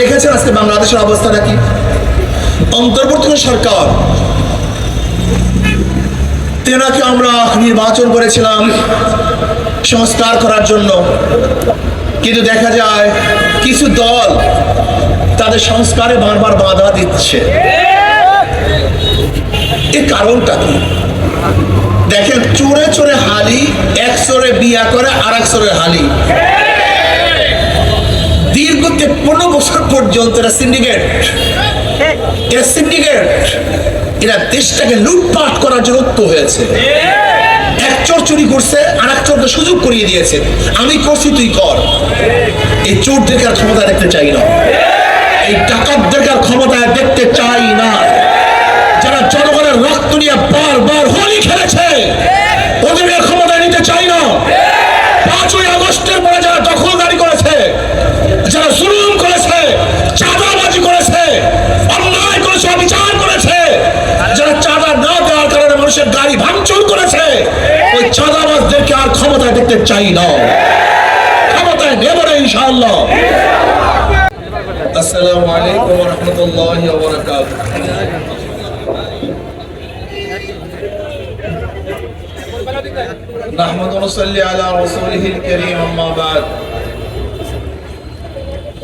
দেখেছেন আজকে বাংলাদেশের অবস্থাটা কি? অন্তর্বর্তী সরকার, তেনাকে আমরা নির্বাচন করেছিলাম সংস্কার করার জন্য। কিন্তু দেখা যায় কিছু দল তাদের সংস্কারে বারবার বাধা দিচ্ছে। এর কারণটা কি? দেখেন, চোরে চোরে হালি, এক চোরে বিয়া করে আর এক চোরে হালি। তেপ্পন্ন বছর পর্যন্ত এরা সিন্ডিকেট এরা সিন্ডিকেট এরা দেশটাকে লুটপাট করার জন্য উত্ত হয়েছে। এক চোর চুরি করছে আর এক চোরকে সুযোগ করিয়ে দিয়েছে। আমি করছি তুই কর। এই চোরদেরকে আর ক্ষমতা দেখতে চাই না। এই ডাকাতদেরকে আর ক্ষমতায় দেখতে চাই না। যারা জনগণের রক্ত নিয়ে বারবার হোলি খেলেছে চাই না ক্ষমতায় নেব না ইনশাআল্লাহ আসসালামু আলাইকুম ওয়া রাহমাতুল্লাহি ওয়া বারাকাতুহু نحمد ونصلي على رسوله الكريم أما بعد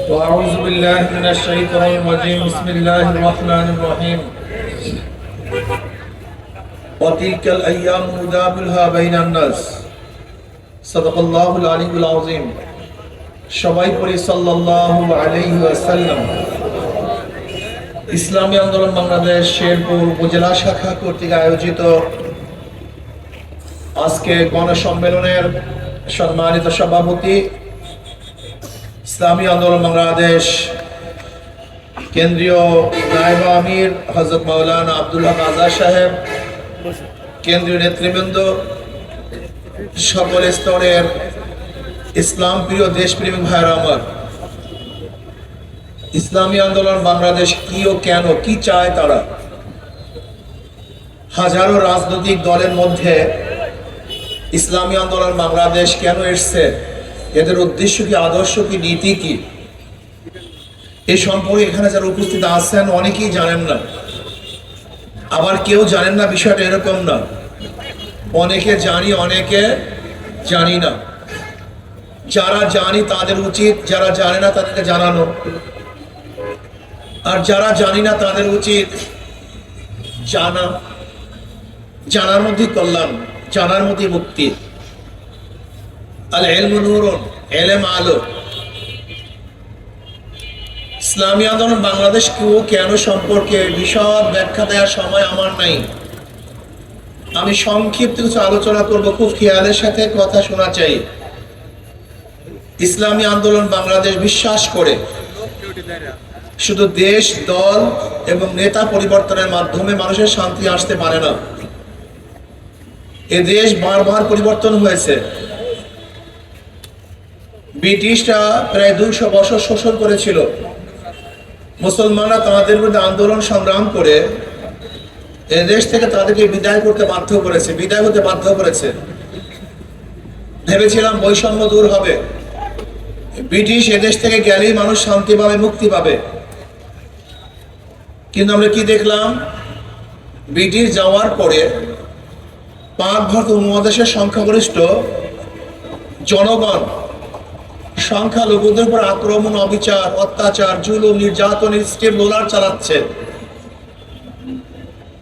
وأعوذ بالله من الشيطان الرجيم بسم الله الرحمن الرحيم وتلك الأيام نداولها بين الناس ইসলামী আন্দোলন বাংলাদেশ শেরপুর উপজেলা শাখা কর্তৃক আয়োজিত আজকে গণসম্মেলনের সম্মানিত সভাপতি, ইসলামী আন্দোলন বাংলাদেশ কেন্দ্রীয় আমির হজরত মৌলানা সাহেব, কেন্দ্রীয় নেতৃবৃন্দ সকল স্তরের ইসলাম প্রিয় দেশপ্রেমিক ভাইয়ের আমার, ইসলামী আন্দোলন বাংলাদেশ কি ও কেন, কি চায় তারা? হাজারো রাজনৈতিক দলের মধ্যে ইসলামী আন্দোলন বাংলাদেশ কেন এসছে? এদের উদ্দেশ্য কি, আদর্শ কি, নীতি কি? এ সম্পর্কে এখানে যারা উপস্থিত আছেন, অনেকেই জানেন না। আবার কেউ জানেন না বিষয়টা এরকম না। অনেকে জানি অনেকে জানি না। যারা জানি তাদের উচিত, যারা জানে না তাদেরকে জানানো। আর যারা জানি না তাদের উচিত জানা। জানার মধ্যে কল্যাণ, জানার মধ্যে মুক্তি। আল এলম নুরুন, এলেম আলো। ইসলামী আন্দোলন বাংলাদেশ কেউ কেন সম্পর্কে বিশদ ব্যাখ্যা দেওয়ার সময় আমার নাই। আমি সংক্ষিপ্ত কিছু আলোচনা করব খুব খেয়ালের সাথে কথা শোনা চাই। ইসলামী আন্দোলন বাংলাদেশ বিশ্বাস করে। শুধু দেশ, দল এবং নেতা পরিবর্তনের মাধ্যমে মানুষের শান্তি আসতে পারে না। এ দেশ বারবার পরিবর্তন হয়েছে। ব্রিটিশরা প্রায় দুইশো বছর শোষণ করেছিল। মুসলমানরা তাদের বিরুদ্ধে আন্দোলন সংগ্রাম করে দেশ থেকে তাদেরকে বিদায় করতে বাধ্য করেছে, বিদায় হতে বাধ্য করেছে। ভেবেছিলাম বৈষম্য দূর হবে। ব্রিটিশ এদেশ থেকে গেলেই মানুষ শান্তি পাবে, মুক্তি পাবে। কিন্তু আমরা কি দেখলাম? ব্রিটিশ যাওয়ার পরে পাক ভারত উপমহাদেশের সংখ্যাগরিষ্ঠ। জনগণ, সংখ্যালঘুদের উপর আক্রমণ, অবিচার, অত্যাচার, জুলুম, নির্যাতন স্টেপ রোলার চালাচ্ছে।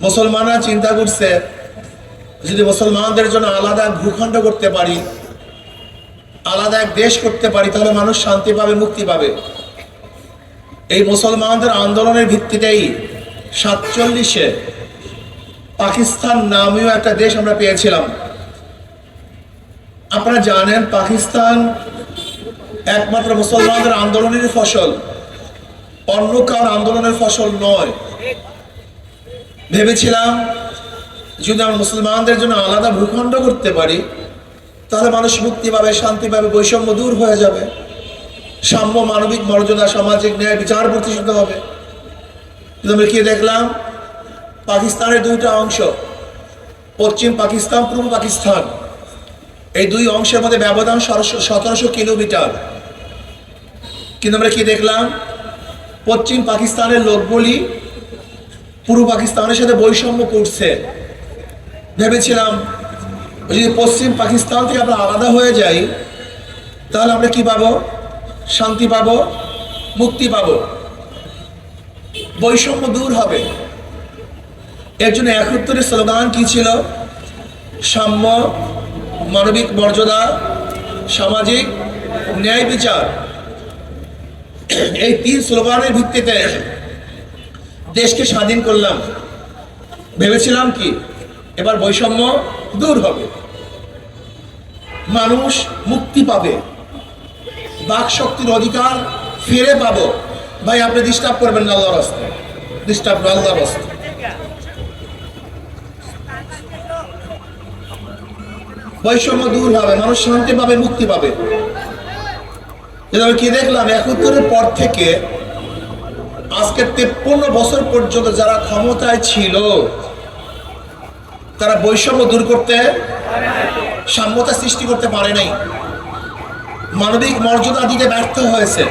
মুসলমানরা চিন্তা করছে, যদি মুসলমানদের জন্য আলাদা ভূখণ্ড করতে পারি, আলাদা এক দেশ করতে পারি, তাহলে মানুষ শান্তি পাবে, মুক্তি পাবে। এই মুসলমানদের আন্দোলনের ভিত্তিতেই সাতচল্লিশে পাকিস্তান নামেও একটা দেশ আমরা পেয়েছিলাম। আপনারা জানেন, পাকিস্তান একমাত্র মুসলমানদের আন্দোলনের ফসল, অন্য কার আন্দোলনের ফসল নয়। ভেবেছিলাম, যদি আমরা মুসলমানদের জন্য আলাদা ভূখণ্ড করতে পারি, তাহলে মানুষ মুক্তি পাবে শান্তি পাবে বৈষম্য দূর হয়ে যাবে। সাম্য, মানবিক মর্যাদা, সামাজিক ন্যায়, বিচার প্রতিষ্ঠিত হবে। কিন্তু আমরা কি দেখলাম? পাকিস্তানের দুইটা অংশ, পশ্চিম পাকিস্তান, পূর্ব পাকিস্তান, এই দুই অংশের মধ্যে ব্যবধান সতেরোশো কিলোমিটার। কিন্তু আমরা কি দেখলাম? পশ্চিম পাকিস্তানের লোকগুলি পূর্ব পাকিস্তানের সাথে বৈষম্য করছে। ভেবেছিলাম যদি পশ্চিম পাকিস্তান থেকে আমরা আলাদা হয়ে যাই, তাহলে আমরা কি পাবো? শান্তি পাবো? মুক্তি পাবো? বৈষম্য দূর হবে। এর জন্য একত্তরের স্লোগান কি ছিল? সাম্য, মানবিক মর্যাদা, সামাজিক ন্যায় বিচার। এই তিন স্লোগানের ভিত্তিতে দেশকে স্বাধীন করলাম। ভেবেছিলাম কি? এবার বৈষম্য দূর হবে। মানুষ মুক্তি পাবে। বাক শক্তির অধিকার ফিরে পাব। ভাই, আপনি ডিস্টার্ব করবেন না আল্লাহর রাস্তায় ডিস্টার্ব না, আল্লাহর রাস্তায় বৈষম্য দূর হবে। মানুষ শান্তি পাবে, মুক্তি পাবে। আমি কি দেখলাম? একাত্তরের পর থেকে আজকের তেপ্পন্ন বছর পর্যন্ত যারা ক্ষমতায় ছিল, তারা বৈষম্য দূর করতে, সাম্যতা সৃষ্টি করতে পারে নাই। মানবিক মর্যাদা দিতে ব্যর্থ হয়েছে।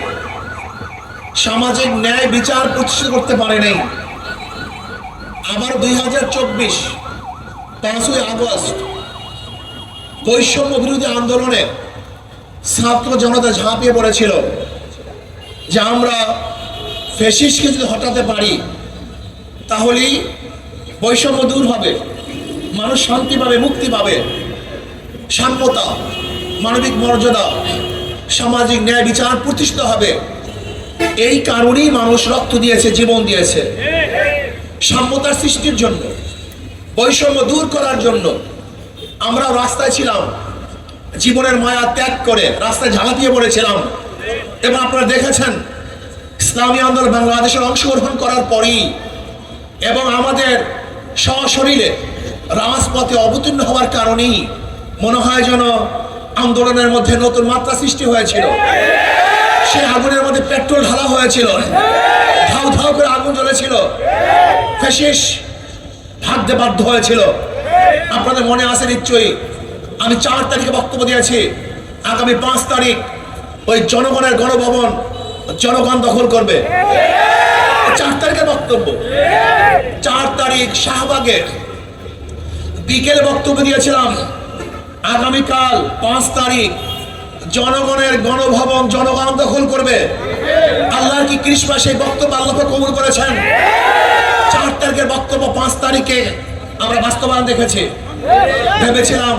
সামাজিক ন্যায় বিচার প্রতিষ্ঠিত করতে পারে নাই। আবার দুই হাজার চব্বিশ, পাঁচই আগস্ট, বৈষম্য বিরোধী আন্দোলনে ছাত্র জনতা ঝাঁপিয়ে পড়েছিল যে আমরা ফেসিসকে যদি হটাতে পারি, তাহলেই বৈষম্য দূর হবে। মানুষ শান্তি পাবে, মুক্তি পাবে। সাম্যতা মানবিক মর্যাদা, সামাজিক ন্যায় বিচার প্রতিষ্ঠিত হবে। এই কারণেই মানুষ রক্ত দিয়েছে, জীবন দিয়েছে। সাম্যতার সৃষ্টির জন্য, বৈষম্য দূর করার জন্য আমরা রাস্তায় ছিলাম। জীবনের মায়া ত্যাগ করে রাস্তায় ঝাঁপিয়ে পড়েছিলাম। এবং আপনারা দেখেছেন ইসলামী আন্দোলন বাংলাদেশের অংশগ্রহণ করার পরই এবং আমাদের সশরীরে রাজপথে অবতীর্ণ হওয়ার কারণেই মনে হয় যেন আন্দোলনের মধ্যে নতুন মাত্রা সৃষ্টি হয়েছিল। সে আগুনের মধ্যে পেট্রোল ঢালা হয়েছিল। ধাউ ধাউ করে আগুন জ্বলেছিল। ফেসিস ভাবতে বাধ্য হয়েছিল। আপনাদের মনে আছে নিশ্চয়ই, আমি চার তারিখে বক্তব্য দিয়েছি। আগামী পাঁচ তারিখ ওই জনগণের গণভবন জনগণ দখল করবে। চার তারিখের বক্তব্য। চার তারিখ শাহবাগে বিকেলে বক্তব্য দিয়েছিলাম। আগামীকাল পাঁচ তারিখ জনগণের গণভবন জনগণ দখল করবে। আল্লাহর কি ক্রিসমাস এই বক্তব্য আল্লাহকে কবুল করেছেন? চার তারিখের বক্তব্য পাঁচ তারিখে আমরা বাস্তবায়ন দেখেছি। ভেবেছিলাম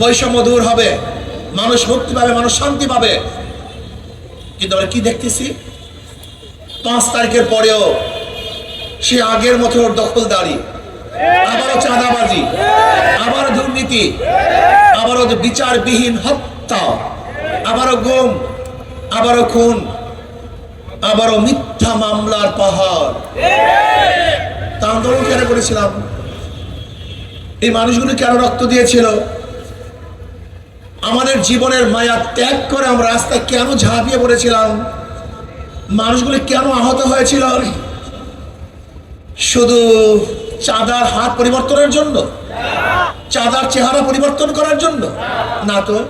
বৈষম্য দূর হবে। মানুষ মুক্তি পাবে, মানুষ শান্তি পাবে। কিন্তু আমরা কি দেখতেছি? পাঁচ তারিখের পরেও সে আগের মতো ওর দখলদারি। আবারও চাঁদাবাজি। আবারও দুর্নীতি। আবারও বিচারবিহীন হত্যা। আবারও গুম। আবারও খুন। আবারও মিথ্যা মামলার পাহাড়। তা আন্দোলন কেন করেছিলাম? এই মানুষগুলো কেন রক্ত দিয়েছিল? আমাদের জীবনের মায়া ত্যাগ করে আমরা রাস্তায় কেন ঝাঁপিয়ে পড়েছিলাম? মানুষগুলি কেন আহত হয়েছিল? শুধু চাঁদার হাত পরিবর্তনের জন্য? চাঁদার চেহারা পরিবর্তন করার জন্য? না তো।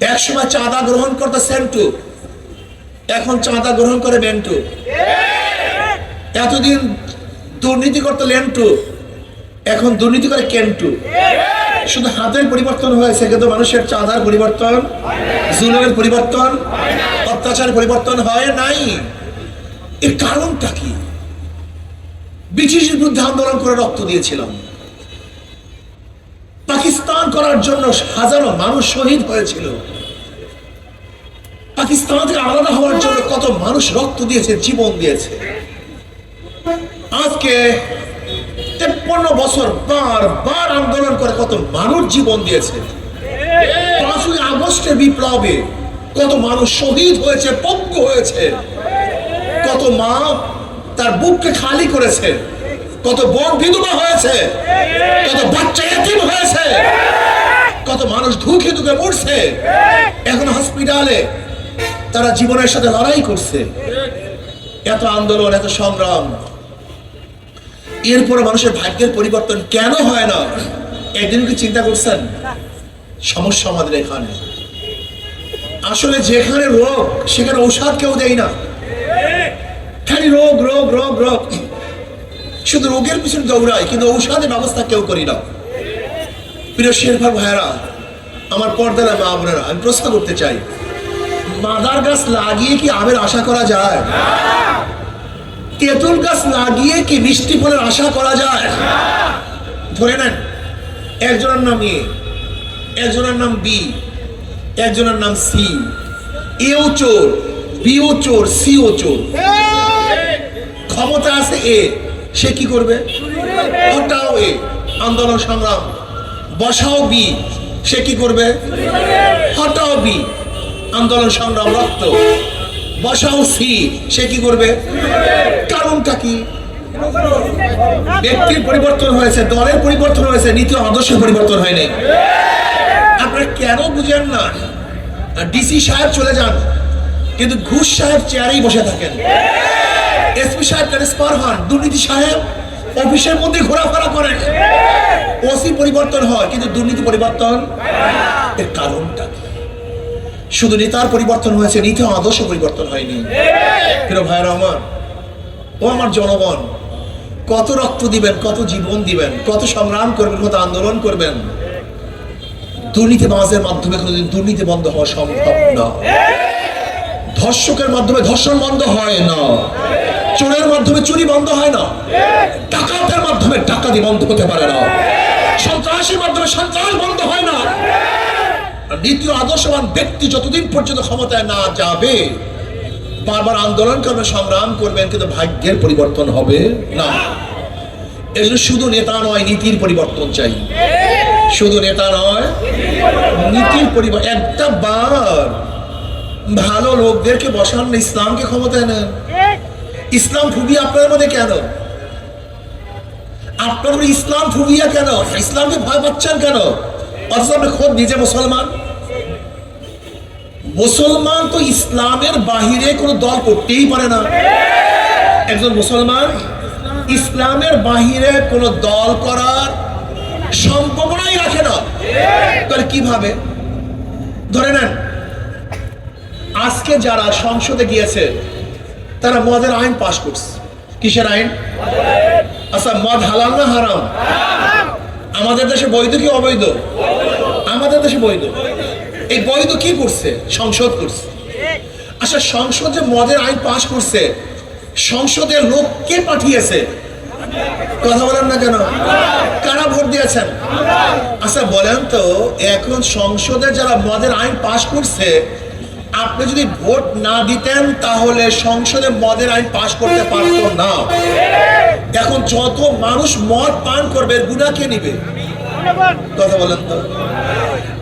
একসময় চাঁদা গ্রহণ করতে সেন্টু। এখন চাঁদা গ্রহণ করে বেন্টু। এতদিন দুর্নীতি করতে লেন্টু। এখন দুর্নীতি করে কেন্টু। শুধু হাতের পরিবর্তন হয়েছে কিন্তু মানুষের চাঁদার পরিবর্তন, জুলুমের পরিবর্তন, অত্যাচারের পরিবর্তন হয় নাই। এর কারণটা কি? ব্রিটিশের বিরুদ্ধে আন্দোলন করে রক্ত দিয়েছিলাম। পাকিস্তান করার জন্য হাজারো মানুষ শহীদ হয়েছিল। পাকিস্তান থেকে আলাদা হওয়ার জন্য কত মানুষ রক্ত দিয়েছে, জীবন দিয়েছে। আজকে তেপ্পন্ন বছর বার বার আন্দোলন করে কত মানুষ জীবন দিয়েছে। পাঁচই আগস্টের বিপ্লবে কত মানুষ শহীদ হয়েছে পক্ষ হয়েছে। কত মা তার বুককে খালি করেছে। কত বোন বিধবা হয়েছে। কত বাচ্চা এতিম হয়েছে। কত মানুষ ধুকে ধুকে মরছে। এখন হসপিটালে তারা জীবনের সাথে লড়াই করছে। এত আন্দোলন, এত সংগ্রাম। এরপরে মানুষের ভাগ্যের পরিবর্তন কেন হয় না? একদিন কি চিন্তা করছেন? সমস্যা আমাদের এখানে। আসলে যেখানে রোগ, সেখানে ঔষধ কেউ দেয় না। খালি রোগ রোগ রোগ রোগ। শুধু রোগের পিছনে দৌড়ায়, কিন্তু ঔষধের ব্যবস্থা কেউ করি না। প্রিয় শেরফা ভাইয়েরা, আমার পর্দারা মা বোনেরা, আমি প্রশ্ন করতে চাই, মাদার গাছ লাগিয়ে কি আমের আশা করা যায়? তেঁতুল গাছ লাগিয়ে কি মিষ্টি ফলের আশা করা যায়? ধরে নেন, একজনের নাম এ, একজনের নাম বি, একজনের নাম সি। এও চোর, বিও চোর, সিও চোর। ক্ষমতা আছে এ, সে কি করবে? হটাও এ, আন্দোলন সংগ্রাম। বসাও বি, সে কি করবে? হটাও বি, আন্দোলন সংগ্রাম, রক্ত। বসাও সি সে কি করবে? কারণটা কি? ব্যক্তির পরিবর্তন হয়েছে, দলের পরিবর্তন হয়েছে, নীতি আদর্শের পরিবর্তন হয়নি। আপনারা কেন বুঝেন না? ডিসি সাহেব চলে যান, কিন্তু ঘুষ সাহেব চেয়ারেই বসে থাকেন। এসপি সাহেব ট্রান্সফার হন, দুর্নীতি সাহেব অফিসের মধ্যে ঘোরাফেরা করেন ওসি পরিবর্তন হয়, কিন্তু দুর্নীতি পরিবর্তন এর কারণটা কি? শুধু নেতার পরিবর্তন হয়েছে, নীতি আদর্শ পরিবর্তন হয়নি। প্রিয় ভাইয়েরা আমার, ও আমার জনগণ, কত রক্ত দিবেন, কত জীবন দিবেন, কত সংগ্রাম করবেন, কত আন্দোলন করবেন দুর্নীতি বাজের মাধ্যমে কোনোদিন দুর্নীতি বন্ধ হওয়া সম্ভব না। ধর্ষকের মাধ্যমে ধর্ষণ বন্ধ হয় না। চোরের মাধ্যমে চুরি বন্ধ হয় না। ডাকাতের মাধ্যমে ডাকাতি বন্ধ হতে পারে না। সন্ত্রাসের মাধ্যমে সন্ত্রাস বন্ধ হয় না। নীতি আদর্শবান ব্যক্তি যতদিন পর্যন্ত ক্ষমতায় না যাবে বারবার আন্দোলন করবেন সংগ্রাম করবেন কিন্তু ভাগ্যের পরিবর্তন হবে না। এজন্য শুধু নেতা নয় নীতির পরিবর্তন চাই। শুধু নেতা নয় নীতির পরিবর্তন একটা বার ভালো লোকদেরকে বসান না, ইসলামকে ক্ষমতায় নেন। ইসলাম ফুবিয়া আপনার মধ্যে কেন? আপনার ইসলাম ফুবিয়া কেন? ইসলামকে ভয় পাচ্ছেন কেন? অথচ আপনি খোদ নিজে মুসলমান। মুসলমান তো ইসলামের বাহিরে কোনো দল করতেই পারে না। একজন মুসলমান ইসলামের বাহিরে কোনো দল করার সম্ভাবনাই রাখে না। তাহলে কীভাবে? ধরে নেন, আজকে যারা সংসদে গিয়েছে, তারা মদের আইন পাশ করছে। কিসের আইন? আচ্ছা মদ হালাল না হারাম? আমাদের দেশে বৈধ কি অবৈধ? আমাদের দেশে বৈধ। এই বৈধ কি করছে সংসদ করছে আচ্ছা সংসদ যে মদের আইন পাশ করছে, সংসদের লোক কে পাঠিয়েছে? কথা বলেন না কেন? কারা ভোট দিয়েছেন? আচ্ছা বলেন তো, এখন সংসদে যারা মদের আইন পাশ করছে, আপনি যদি ভোট না দিতেন, তাহলে সংসদে মদের আইন পাশ করতে পারতো না। এখন যত মানুষ মদ পান করবে গুণা কে নিবে? কথা বলেন তো।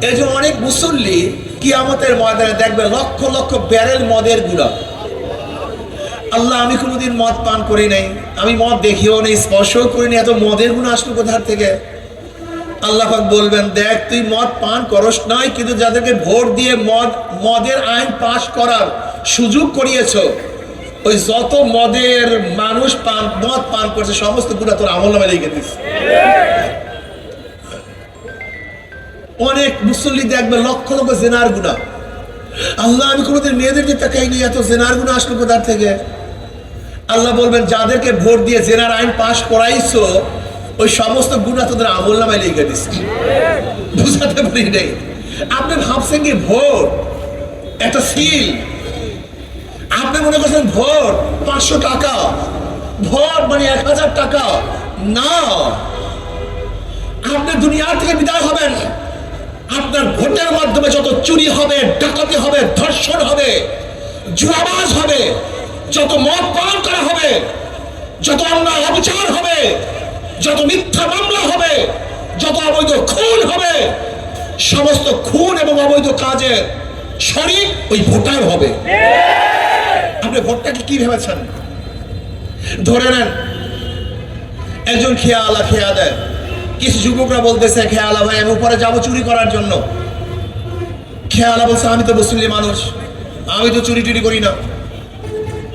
এই যে অনেক মুসল্লি কিয়ামতের ময়দানে দেখবে লক্ষ লক্ষ ব্যারেল মদের গুণা আল্লাহ, আমি কোনোদিন মদ পান করি নাই। আমি মদ দেখিও নেই, স্পর্শও করিনি এত মদের গুণ আসলো কোথার থেকে? আল্লাহাক বলবেন, দেখ, তুই মদ পান করস নাই, কিন্তু যাদেরকে ভোট দিয়ে মদ, মদের আইন পাশ করার সুযোগ করিয়েছ, ওই যত মদের মানুষ পান, মদ পান করছে, সমস্ত গুণা তোর আমল নামে রেখে দিস। অনেক মুসল্লি দেখবে লক্ষ লক্ষ জেনার গুণা আল্লাহ, আমি কোনোদিন মেয়েদের দিকে তাকাইনি এত জেনার গুণা আসলো কোথার থেকে? আল্লাহ বলবেন, যাদেরকে ভোট দিয়ে জেনার আইন পাশ করাইছো, ওই সমস্ত গুণা তোদের আমল নামায় লিখে দিস। বুঝাতে পারি নেই। আপনি ভাবছেন কি ভোট? একটা সিল। আপনি মনে করছেন ভোট পাঁচশো টাকা? ভোট মানে এক হাজার টাকা? না। আপনি দুনিয়ার থেকে বিদায় হবেন। আপনার ভোটের মাধ্যমে যত চুরি হবে, ডাকাতি হবে, ধর্ষণ হবে, জুয়াবাজ হবে, যত মদ পান করা হবে, যত অন্যায় অবিচার হবে, যত মিথ্যা মামলা হবে, যত অবৈধ খুন হবে, সমস্ত খুন এবং অবৈধ কাজের শরীর ওই ভোটার হবে। আপনি ভোটটাকে কি ভেবেছেন? ধরে নেন, একজন খেয়া আলা খেয়া দেয়। কিছু যুবকরা বলতেছে, খেয়ালা ভাই, আমি উপরে যাব চুরি করার জন্য। খেয়ালা বলছে, আমি তো মুসলিম মানুষ, আমি তো চুরি টুরি করি না।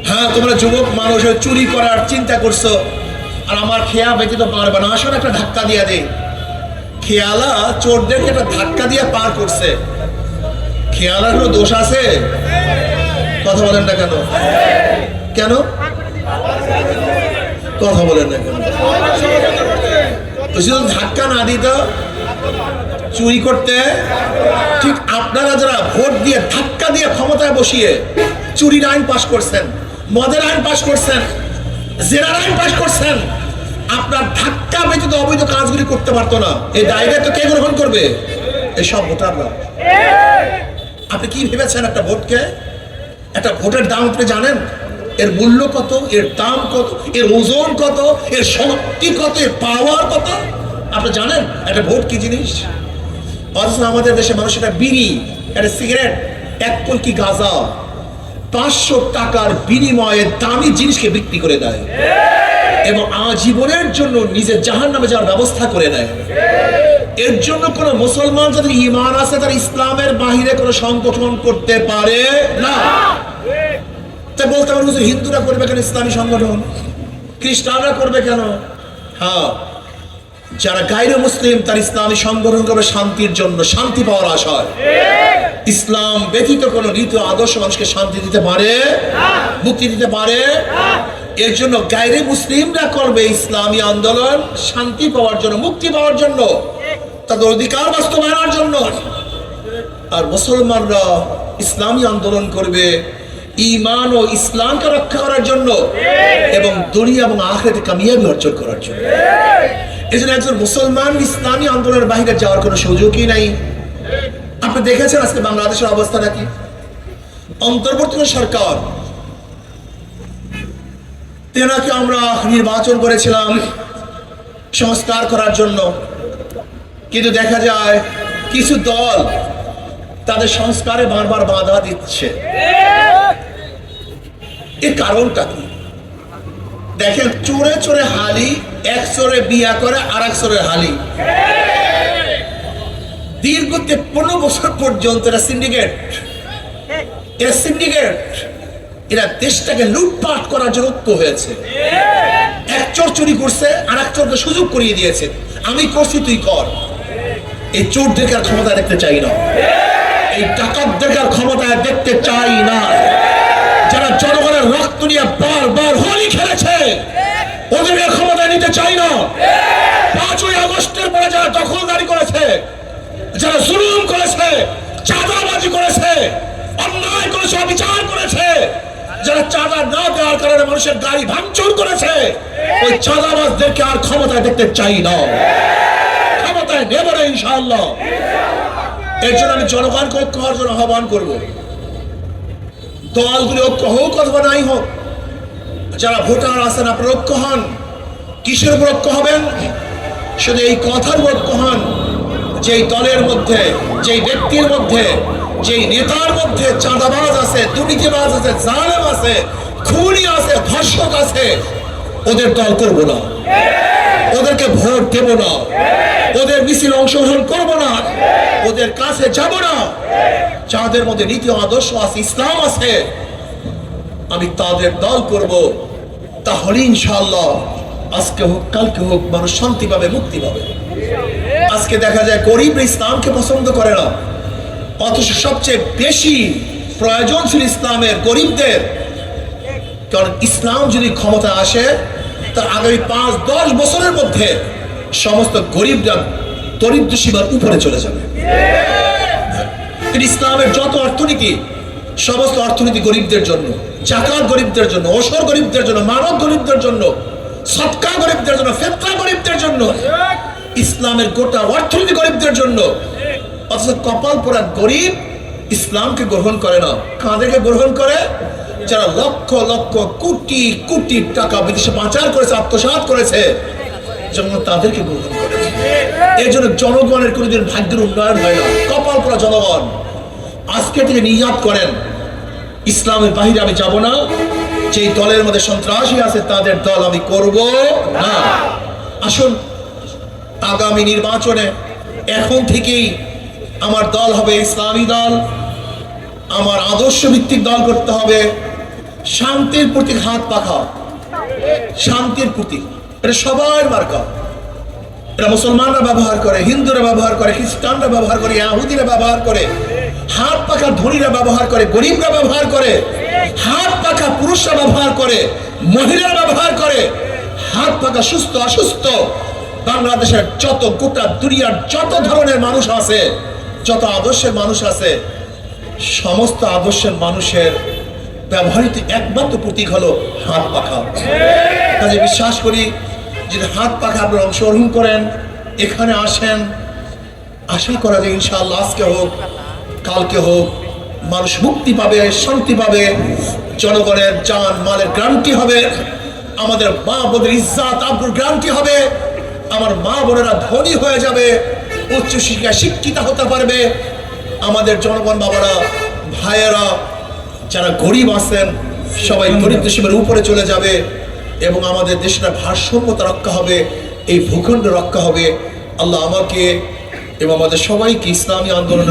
হ্যাঁ তোমরা যুবক মানুষ চুরি করার চিন্তা করছ, আর আমার খেয়া ব্যতীত পারবে না। আসলে একটা ধাক্কা দিয়া দে খেয়ালা চোরদেরকে একটা ধাক্কা দিয়ে পার করছে। খেয়ালার কোনো দোষ আছে? কথা বলেন না কেন? কেন? কথা বলেন না কেন? তো শুধু ধাক্কা না দিত চুরি করতে ঠিক আপনারা যারা ভোট দিয়ে ধাক্কা দিয়ে ক্ষমতায় বসিয়ে চুরির আইন পাশ করছেন মদের আইন পাশ করছেন জেরার আইন পাশ করছেন আপনার ধাক্কা ব্যতীত অবৈধ কাজগুলি করতে পারতো না। এই দায়িত্ব তো কে গ্রহণ করবে? এসব ভোটাররা। আপনি কি ভেবেছেন একটা ভোটকে? একটা ভোটের দাম আপনি জানেন? এর মূল্য কত, এর দাম কত, এর ওজন কত, এর শক্তি কত, এর পাওয়ার কত? আপনি জানেন একটা ভোট কি জিনিস? অথচ আমাদের দেশে মানুষ একটা বিড়ি, একটা সিগারেট, এক কলকি গাঁজা, পাঁচশো টাকার বিনিময়ে দামি জিনিসকে বিক্রি করে দেয়। এবং আজীবনের জন্য নিজের জাহান নামে যাওয়ার ব্যবস্থা করে দেয়। এর জন্য কোন মুসলমান যাদের ইমান আছে তারা ইসলামের বাহিরে কোনো সংগঠন করতে পারে না। তাই বলতে পারব যে হিন্দুরা করবে কেন, ইসলামী সংগঠন? খ্রিস্টানরা করবে কেন? হ্যাঁ যারা গাইরে মুসলিম, তার ইসলামী সংগঠন করবে শান্তির জন্য, শান্তি পাওয়ার আশায়। ইসলাম ব্যতীত কোনো নীতি আদর্শ মানুষকে শান্তি দিতে পারে? মুক্তি দিতে পারে? এর জন্য গাইরে মুসলিমরা করবে ইসলামী আন্দোলন, শান্তি পাওয়ার জন্য, মুক্তি পাওয়ার জন্য, তাদের অধিকার বাস্তবায়নের জন্য। আর মুসলমানরা ইসলামী আন্দোলন করবে ইমান ও ইসলামকে রক্ষা করার জন্য এবং দুনিয়া এবং আখেরাতে কামিয়াবি অর্জন করার জন্য। এই জন্য একজন মুসলমান ইসলামী আন্দোলনের বাহিরে যাওয়ার কোনো সুযোগই নাই। আপনি দেখেছেন আজকে বাংলাদেশের অবস্থা নাকি? অন্তর্বর্তী সরকার, তেনাকে আমরা নির্বাচন করেছিলাম সংস্কার করার জন্য। কিন্তু দেখা যায়, কিছু দল তাদের সংস্কারে বারবার বাধা দিচ্ছে। এর কারণটা কি দেখেন, চোরে চোরে হালি, এক চোরে বিয়া করে আর এক চোরে হালি। দীর্ঘ তেপ্পন্ন বছর পর্যন্ত এরা সিন্ডিকেট এরা সিন্ডিকেট এরা দেশটাকে লুটপাট করার জন্য উত্ত হয়েছে। এক চোর চুরি করছে আর এক চোরকে সুযোগ করিয়ে দিয়েছে। আমি করছি, তুই কর। এই চোর দেখার ক্ষমতা দেখতে চাই না। এই ডাকাত দেখার ক্ষমতা দেখতে চাই না। যারা জনগণের রক্ত নিয়ে বারবার হোলি খেলেছে। ওদের এ ক্ষমতা নিতে চাই না। পাঁচই আগস্টের পরে যারা দখলদারি করেছে, যারা জুলুম করেছে, চাঁদাবাজি করেছে, অন্যায় করেছে, অবিচার করেছে, যারা চাঁদা না দেওয়ার কারণে মানুষের গাড়ি ভাঙচুর করেছে, ওই চাঁদাবাজদেরকে আর ক্ষমতায় দেখতে চাই না। ক্ষমতায় নেব না ইনশাআল্লাহ। এর জন্য আমি জনগণকে ঐক্য হওয়ার জন্য আহ্বান করব। দলগুলি ঐক্য হোক অথবা নাই হোক, যারা ভোটার আছেন আপনার ঐক্য হন, কিসের উপর ঐক্য হবেন? শুধু এই কথার উপর ঐক্য হন, যেই দলের মধ্যে, যেই ব্যক্তির মধ্যে, যেই নেতার মধ্যে চাঁদাবাজ আছে, দুর্নীতিবাজ আছে, জালেম আছে, খুনি আছে, ধর্ষক আছে, ওদের দল করব না। ওদেরকে ভোট দেব না। ওদের মিছিল অংশগ্রহণ করব না। ওদের কাছে যাব না। যাদের মধ্যে নীতি আদর্শ আছে, ইসলাম আছে, আমি তাদের দল করব। তাহলে ইনশাআল্লাহ আজকে হোক, কালকে হোক, মানুষ শান্তি পাবে, মুক্তি পাবে। আজকে দেখা যায় গরিব ইসলামকে পছন্দ করে না। অথচ সবচেয়ে বেশি প্রয়োজন ছিল ইসলামের গরিবদের। কারণ ইসলাম যদি ক্ষমতা আসে, তার আগামী পাঁচ, দশ বছরের মধ্যে সমস্ত গরিবরা দরিদ্র সীমার উপরে চলে যাবে। কিন্তু ইসলামের যত অর্থনীতি, সমস্ত অর্থনীতি গরিবদের জন্য, জাকাত গরিবদের জন্য, ওসর গরিবদের জন্য, মানব গরিবদের জন্য, সৎকা গরিবদের জন্য ফেতরা গরিবদের জন্য, ইসলামের গোটা অর্থনীতি গরিবদের জন্য। অথচ কপাল পোড়া গরিব ইসলামকে গ্রহণ করে না। কাঁদেরকে গ্রহণ করে? যারা লক্ষ লক্ষ, কোটি কোটি টাকা বিদেশে পাচার করেছে, আত্মসাৎ করেছে, যেমন তাদেরকে গ্রহণ করেছে এই জন্য জনগণের কোনোদিন ভাগ্যের উন্নয়ন হয় না। কপাল পোড়া জনগণ। আজকে থেকে নিয়াত করেন। ইসলামের বাহিরে আমি যাব না। যেই দলের মধ্যে সন্ত্রাসী আছে, তাদের দল আমি করব না। আসুন, আগামী নির্বাচনে এখন থেকেই আমার দল হবে ইসলামী দল। আমার আদর্শ ভিত্তিক দল করতে হবে। শান্তির প্রতি হাত পাখা। শান্তির প্রতি এটা সবার মার্কা। এটা মুসলমানরা ব্যবহার করে, হিন্দুরা ব্যবহার করে, খ্রিস্টানরা ব্যবহার করে, ইয়াহুদিরা ব্যবহার করে, হাত পাখা ধনীরা ব্যবহার করে, গরিবরা ব্যবহার করে, হাত পাখা পুরুষরা ব্যবহার করে, মহিলারা ব্যবহার করে, হাত পাকা সুস্থ, অসুস্থ। বাংলাদেশের যত গোটা দুনিয়ার যত ধরনের মানুষ আছে, যত আদর্শের মানুষ আছে, সমস্ত আদর্শের মানুষের ব্যবহৃত একমাত্র প্রতীক হলো হাত পাখা। কাজে বিশ্বাস করি যদি হাত পাখা আপনারা অংশগ্রহণ করেন এখানে আসেন। আশা করা যায় ইনশাআল্লাহ আজকে হোক কালকে হোক মানুষ মুক্তি পাবে শান্তি পাবে জনগণের যান মালের গ্রান্টি হবে আমাদের মা বোনের ইজ্জাত আব্রুর গ্রান্টি হবে আমার মা বোনেরা ধনী হয়ে যাবে উচ্চ শিক্ষায় শিক্ষিত হতে পারবে। আমাদের জনগণ বাবারা ভাইয়েরা যারা গরিব আছেন সবাই দরিদ্র সীমার উপরে চলে যাবে। এবং আমাদের দেশটা ভারসাম্যতা রক্ষা হবে, এই ভূখণ্ড রক্ষা হবে। আল্লাহ আমাকে এবং আমাদের সবাইকে ইসলামী আন্দোলন